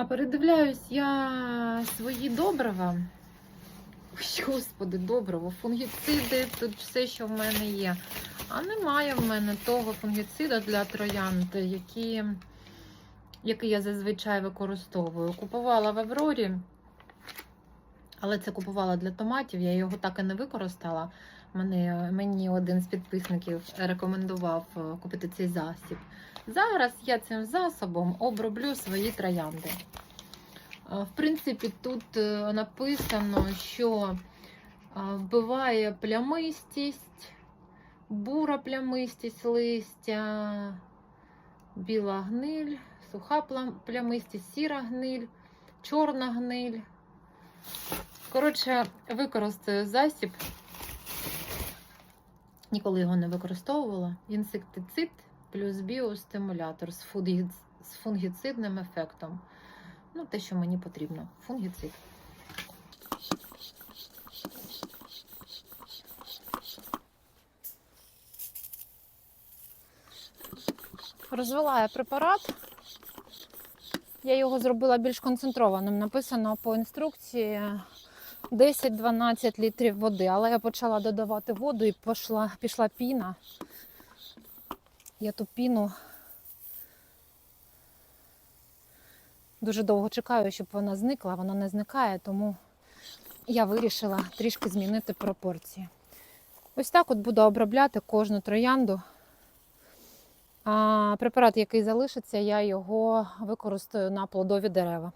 А передивляюсь я свої добрива. Ой, Господи, добриво, фунгіциди, тут все, що в мене є. А немає в мене того фунгіцида для троянд, який, який я зазвичай використовую. Купувала в Аврорі, але це купувала для томатів, я його так і не використала. Мене, мені один з підписників рекомендував е, купити цей засіб. Зараз я цим засобом оброблю свої троянди. Е, В принципі, тут е, написано, що вбиває плямистість, бура плямистість листя, біла гниль, суха плямистість, сіра гниль, чорна гниль. Коротше, використаю засіб. Ніколи його не використовувала. Інсектицид плюс біостимулятор з, фунгіц... з фунгіцидним ефектом. Ну, те, що мені потрібно. Фунгіцид. Розвела я препарат. Я його зробила більш концентрованим. Написано по інструкції 10-12 літрів води, але я почала додавати воду і пішла, пішла піна. Я ту піну дуже довго чекаю, щоб вона зникла, вона не зникає, тому я вирішила трішки змінити пропорції. Ось так от буду обробляти кожну троянду. А препарат, який залишиться, я його використаю на плодові дерева.